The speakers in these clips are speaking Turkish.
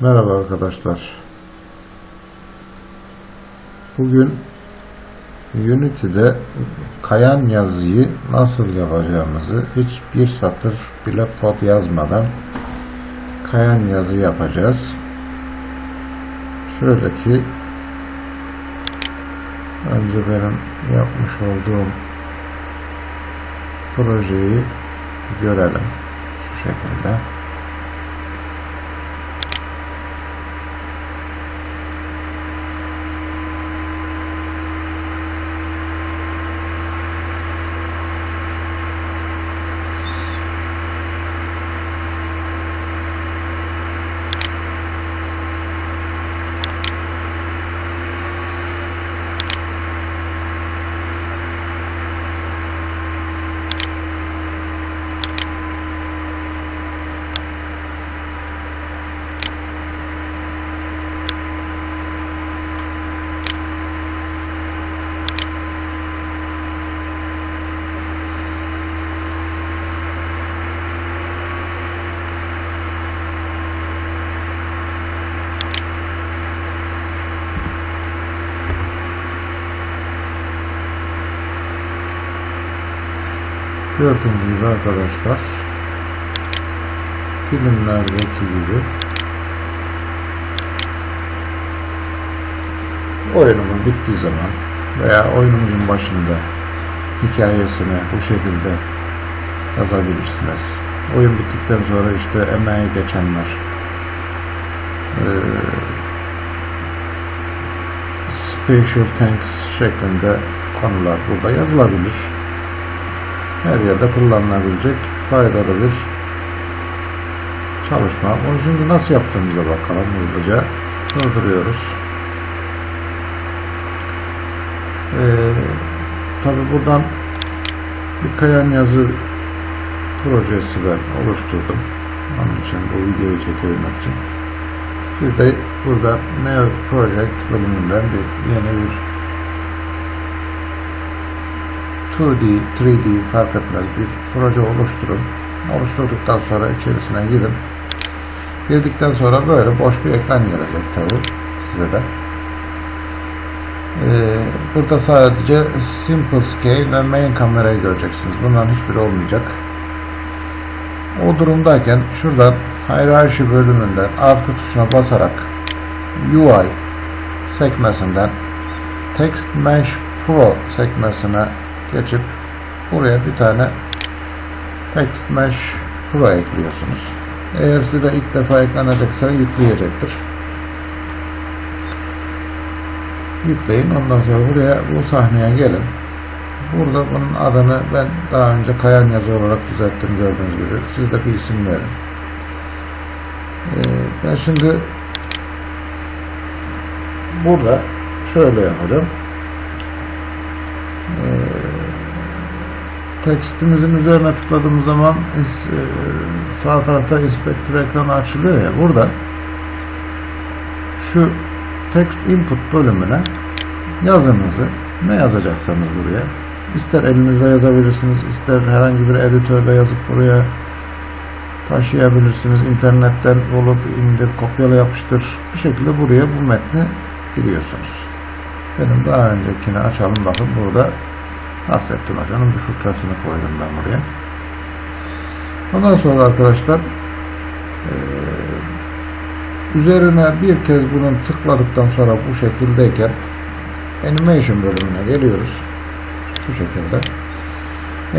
Merhaba arkadaşlar. Bugün Unity'de kayan yazıyı nasıl yapacağımızı hiçbir satır bile kod yazmadan kayan yazı yapacağız. Şöyle ki önce benim yapmış olduğum projeyi görelim şu şekilde. Gördüğünüz arkadaşlar. Filmlerdeki gibi. Oyunumuz bittiği zaman veya oyunumuzun başında hikayesini bu şekilde yazabilirsiniz. Oyun bittikten sonra işte emeği geçenler eee special thanks şeklinde konular burada yazılabilir her yerde kullanılabilecek faydalı bir çalışma. Onu şimdi nasıl yaptığımıza bakalım hızlıca. Durduruyoruz. Ee, Tabi buradan bir kayan yazı projesi ben oluşturdum. Onun için bu videoyu çekebilmek için. Siz de burada Neo Project bölümünden bir yeni bir 2D, 3D fark etmez bir proje oluşturun. Oluşturduktan sonra içerisine girin. Girdikten sonra böyle boş bir ekran gelecek tabi size de. Ee, burada sadece Simple Scale ve Main kamerayı göreceksiniz. Bunların hiçbiri olmayacak. O durumdayken şuradan Hierarchy bölümünden artı tuşuna basarak UI sekmesinden Text Mesh Pro sekmesine geçip buraya bir tane Text Mesh Pro ekliyorsunuz. Eğer size ilk defa eklenecekse yükleyecektir. Yükleyin. Ondan sonra buraya bu sahneye gelin. Burada bunun adını ben daha önce kayan yazı olarak düzelttim gördüğünüz gibi. Siz de bir isim verin. Ee, ben şimdi burada şöyle yapacağım. Ee, tekstimizin üzerine tıkladığımız zaman e, sağ tarafta inspektör ekranı açılıyor ya burada şu text input bölümüne yazınızı ne yazacaksanız buraya ister elinizle yazabilirsiniz ister herhangi bir editörde yazıp buraya taşıyabilirsiniz internetten bulup indir kopyala yapıştır bir şekilde buraya bu metni giriyorsunuz. Benim daha öncekini açalım bakın burada Nasrettin Hoca'nın bir fıkrasını koydum ben buraya. Ondan sonra arkadaşlar üzerine bir kez bunun tıkladıktan sonra bu şekildeyken animation bölümüne geliyoruz. Şu şekilde.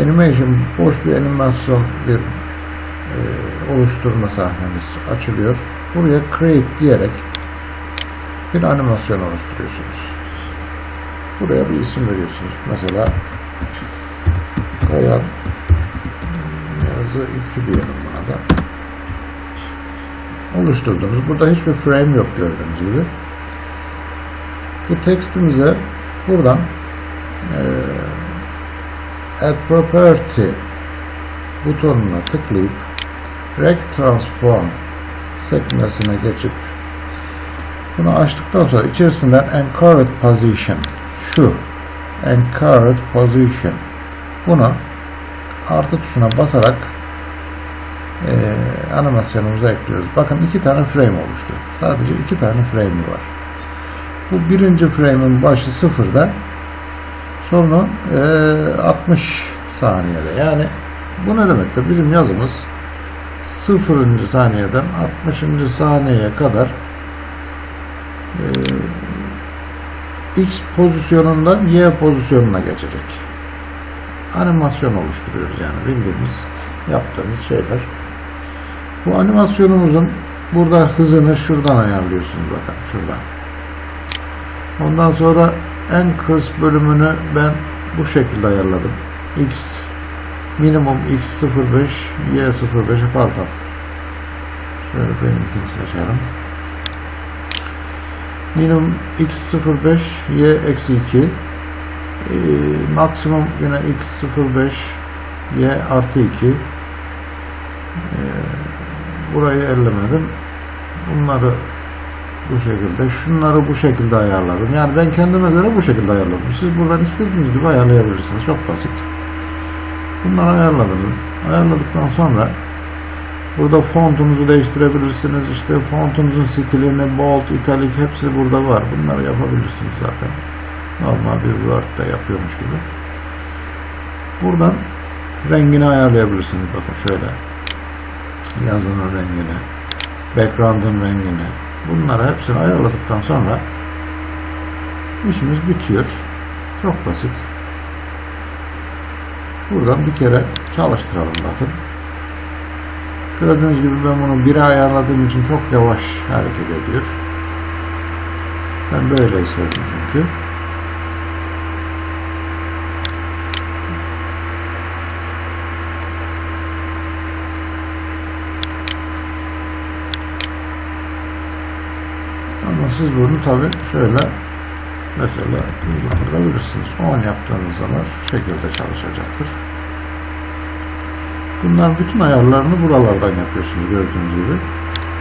Animation boş bir animasyon bir oluşturma sahnemiz açılıyor. Buraya create diyerek bir animasyon oluşturuyorsunuz. Buraya bir isim veriyorsunuz. Mesela Kayan yazı 2 diyelim buna da. Oluşturdunuz. Burada hiçbir frame yok gördüğünüz gibi. Bu tekstimize buradan e, Add Property butonuna tıklayıp Rect Transform sekmesine geçip bunu açtıktan sonra içerisinden Encoded Position şu Encoded Position bunu artı tuşuna basarak e, animasyonumuza ekliyoruz. Bakın iki tane frame oluştu. Sadece iki tane frame'i var. Bu birinci frame'in başı sıfırda sonu e, 60 saniyede. Yani bu ne demektir? Bizim yazımız sıfırıncı saniyeden 60. saniyeye kadar e, X pozisyonundan Y pozisyonuna geçecek. Animasyon oluşturuyoruz yani bildiğimiz yaptığımız şeyler. Bu animasyonumuzun burada hızını şuradan ayarlıyorsunuz bakın şuradan. Ondan sonra en kırs bölümünü ben bu şekilde ayarladım. X minimum X05 Y05 pardon. Şöyle benimkini seçelim. Minimum X05 Y-2 e, maksimum yine X05 Y artı 2 e, burayı ellemedim. Bunları bu şekilde. Şunları bu şekilde ayarladım. Yani ben kendime göre bu şekilde ayarladım. Siz buradan istediğiniz gibi ayarlayabilirsiniz. Çok basit. Bunları ayarladım. Ayarladıktan sonra burada fontunuzu değiştirebilirsiniz. İşte fontunuzun stilini, bold, italic hepsi burada var. Bunları yapabilirsiniz zaten. Normal bir Word'de yapıyormuş gibi. Buradan rengini ayarlayabilirsiniz. Bakın şöyle. Yazının rengini, background'ın rengini. Bunları hepsini ayarladıktan sonra işimiz bitiyor. Çok basit. Buradan bir kere çalıştıralım bakın. Gördüğünüz gibi ben bunu 1'e ayarladığım için çok yavaş hareket ediyor. Ben böyle istedim çünkü. Siz bunu tabi şöyle mesela hızlandırabilirsiniz. 10 yaptığınız zaman şu şekilde çalışacaktır. Bunların bütün ayarlarını buralardan yapıyorsunuz gördüğünüz gibi.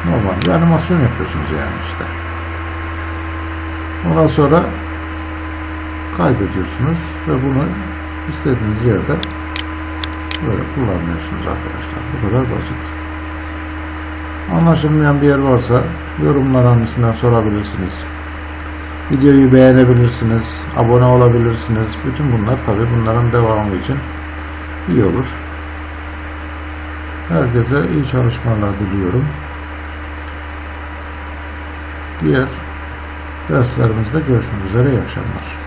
Normal bir animasyon yapıyorsunuz yani işte. Ondan sonra kaydediyorsunuz ve bunu istediğiniz yerde böyle kullanıyorsunuz arkadaşlar. Bu kadar basit. Anlaşılmayan bir yer varsa yorumlar hanesinden sorabilirsiniz. Videoyu beğenebilirsiniz, abone olabilirsiniz. Bütün bunlar tabi bunların devamı için iyi olur. Herkese iyi çalışmalar diliyorum. Diğer derslerimizde görüşmek üzere. İyi akşamlar.